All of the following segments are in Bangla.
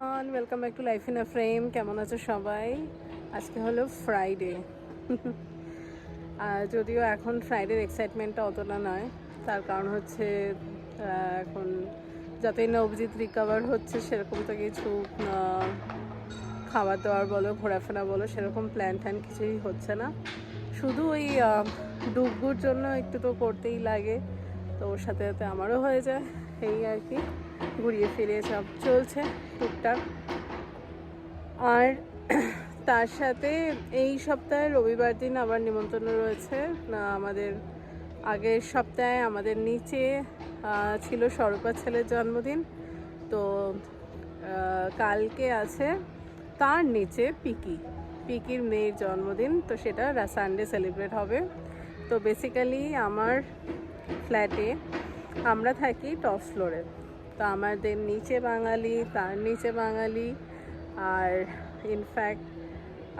Welcome back to life in a frame কেমন আছো সবাই? আজকে হলো ফ্রাইডে আর যদিও এখন ফ্রাইডের এক্সাইটমেন্টটা অতটা নয়, তার কারণ হচ্ছে এখন যতই না অভিজিৎ রিকভার হচ্ছে, সেরকম তো কিছু খাবার দাবার বলো, ঘোরাফেরা বলো, সেরকম প্ল্যান ট্যান কিছুই হচ্ছে না। শুধু ওই ডুবগুর জন্য একটু তো করতেই লাগে, তো ওর সাথে সাথে আমারও হয়ে যায়। এই আর কি, ঘুরিয়ে ফিরিয়ে সব চলছে টুকটাক। আর তার সাথে এই সপ্তাহে রবিবার দিন আবার নিমন্ত্রণ রয়েছে। আমাদের আগের সপ্তাহে আমাদের নিচে ছিল স্বরূপা ছেলের জন্মদিন। তো কালকে আছে তার নিচে পিকি, পিকির মেয়ের জন্মদিন। তো সেটা সানডে সেলিব্রেট হবে। তো বেসিক্যালি আমার ফ্ল্যাটে আমরা থাকি টপ ফ্লোরে তো আমাদের নিচে বাঙালি, তার নিচে বাঙালি। আর ইনফ্যাক্ট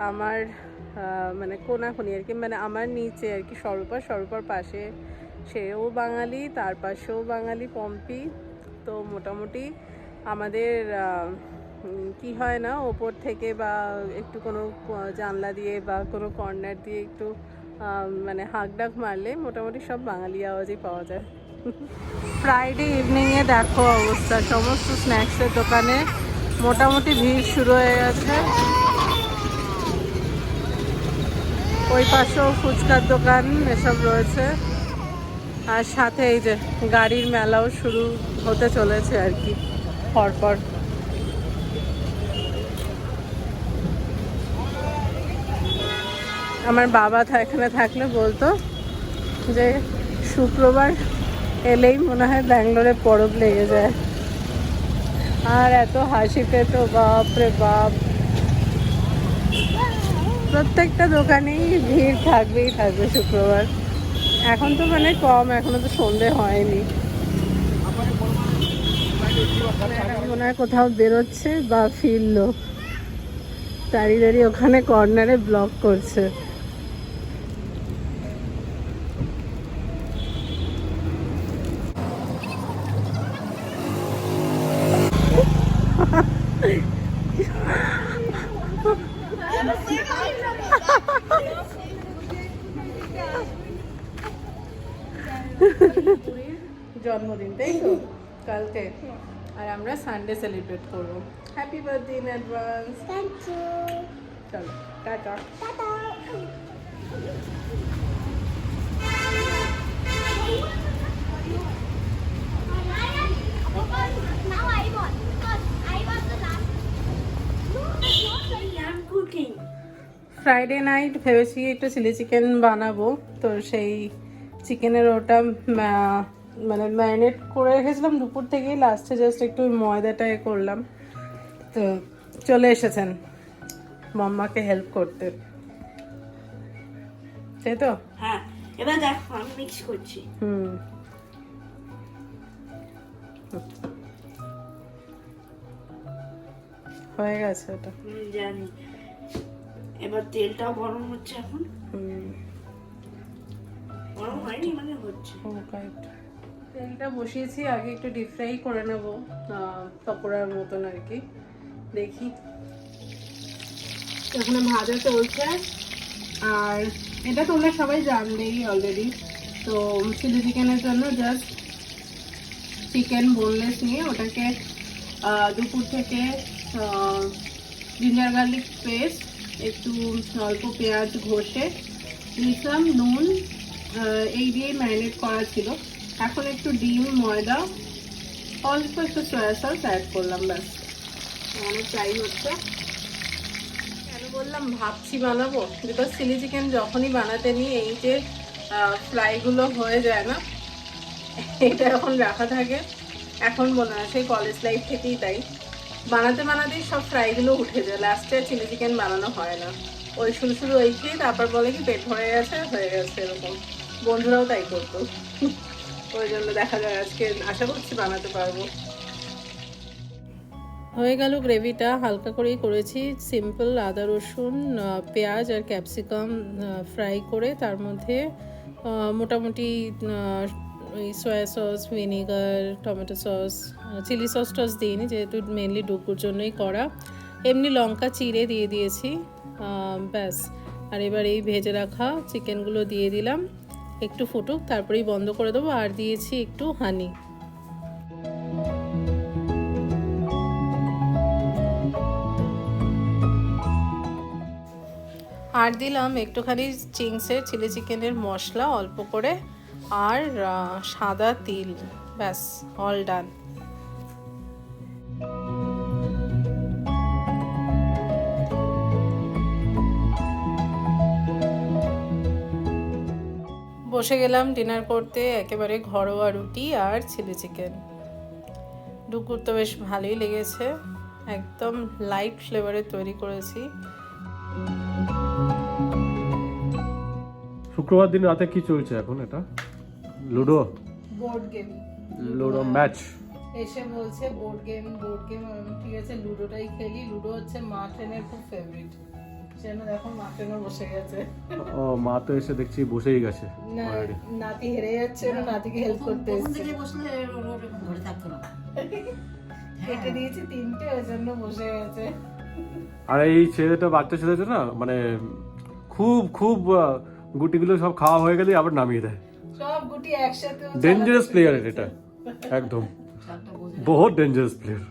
আমার মানে কোনাকুনি আর কি মানে আমার নিচে আর কি, স্বরূপা, স্বরূপার পাশে সেও বাঙালি, তার পাশেও বাঙালি পম্পি। তো মোটামুটি আমাদের কি হয় না, ওপর থেকে বা একটু কোনো জানলা দিয়ে বা কোনো কর্নার দিয়ে একটু মানে হাঁক ডাক মারলে মোটামুটি সব বাঙালি আওয়াজই পাওয়া যায়। ফ্রাইডে ইভিনিংয়ে দেখো অবস্থা। সমস্ত স্ন্যাক্সের দোকানে মোটামুটি ভিড় শুরু হয়ে গেছে। ওই পাশেও ফুচকার দোকান এসব রয়েছে। আর সাথে এই যে গাড়ির মেলাও শুরু হতে চলেছে আর কি, পরপর। আমার বাবা এখানে থাকলে বলতো যে শুক্রবার এলেই মনে হয় ব্যাঙ্গালোরে পরব লেগে যায়। আর এত হাসি পেত বাপ রে বাপ। প্রত্যেকটা দোকানেই ভিড় থাকবেই থাকবে শুক্রবার। এখন তো মানে কম, এখনও তো সন্ধে হয়নি। মনে হয় কোথাও বেরোচ্ছে বা ফিরলো। দাঁড়িয়ে দাঁড়িয়ে ওখানে কর্নারে ব্লক করছে। জন্মদিন তাই তো? কালকে। আর আমরা সানডে সেলিব্রেট করব। Happy birthday in advance. চলো টাটা. ফ্রাইডে নাইট ভেবেছি একটু চিলি চিকেন বানাবো তো সেই চিকেনের ওটা মানে ম্যারিনেট করে রেখেছিলাম দুপুর থেকেই লাস্টে জাস্ট একটু ময়দাটা এ করলাম। তো চলে এসেছেন মাম্মাকে হেল্প করতে। তাই তো? হ্যাঁ এবার দেখ আমি মিক্স করছি। হুম। হয়ে গেছে ওটা জানি। এবার তেলটাও গরম হচ্ছে এখন। হুম। তেলটা বসিয়েছি, আগে একটু ডিপ ফ্রাই করে নেব পকোড়ার মতন আর কি। দেখি। এখানে ভাজা চলছে। আর এটা তোমরা সবাই জানবেই অলরেডি তো চিলি চিকেনের জন্য জাস্ট চিকেন বোনলেস নিয়ে ওটাকে দুপুর থেকে জিঞ্জার গার্লিক পেস্ট একটু অল্প পেঁয়াজ ঘষে দিয়েছিলাম নুন এই দিয়ে ম্যারিনেট করা ছিল। এখন একটু ডিম, ময়দা, অল্প একটু সয়া সস অ্যাড করলাম ব্যাস। অনেক টাইম হচ্ছে। কেন বললাম, ভাবছি বানাবো। বিকজ চিলি চিকেন যখনই বানাতে নিই, এই যে ফ্রাইগুলো হয়ে যায় না, এটা এখন রাখা থাকে। এখন মনে হয় সেই কলেজ লাইফ থেকেই তাই। বানাতে বানাতেই সব ফ্রাইগুলো উঠে যায়। লাস্টে চিলি চিকেন বানানো হয় না। ওই শুরু শুরু ওই খেয়ে তারপর বলে কি, পেট ভরে গেছে, হয়ে গেছে, এরকম। বন্ধুরাও তাই করতো। ওই জন্য দেখা যায় আজকে আশা করছি বানাতে পারব। হয়ে গেল গ্রেভিটা, হালকা করেই করেছি। সিম্পল আদা, রসুন পেঁয়াজ আর ক্যাপসিকাম ফ্রাই করে তার মধ্যে মোটামুটি ওই soya sauce, vinegar, tomato sauce, chilli sauce toss দিইনি যেহেতু মেনলি ডুকুর জন্যই করা। এমনি লঙ্কা চিড়ে দিয়ে দিয়েছি ব্যাস। আর এবার এই ভেজে রাখা চিকেনগুলো দিয়ে দিলাম। একটু ফুটুক, তারপরেই বন্ধ করে দেবো আর দিয়েছি একটু হানি আর দিলাম একটুখানি চিংসের চিলি চিকেনের মশলা অল্প করে আর সাদা তিল, ব্যাস অল ডান বসে গেলাম ডিনার করতে একেবারে ঘরোয়া রুটি আর চিলি চিকেন। ডুকুর তো বেশ ভালোই লেগেছে একদম লাইট ফ্লেভারে তৈরি করেছি। শুক্রবার দিন রাতে কি চলছে এখন এটা? Ludo? Board game Ludo match. এসে বলছে বোর্ড গেম বোর্ড গেম ঠিক আছে লুডোটাই খেলি। লুডো হচ্ছে মা ট্রেনের খুব ফেভারিট ও মা তো এসে দেখছি বসেই গেছে নাতি হেরে যাচ্ছে নাতিকে হেল্প করতে বসলে ওর ওর ঘরে থাকতো না। কেটে দিয়েছি তিনটে ওই জন্য বসে গেছে। আর এই ছেলেটা বাচ্চা ছেলেটা না মানে খুব খুব গুটিগুলো সব খাওয়া হয়ে গেলে আবার নামিয়ে দেয়। সব গুটি একসাথে ডেঞ্জারাস প্লেয়ার এটা একদম। বহুত ডেঞ্জারাস প্লেয়ার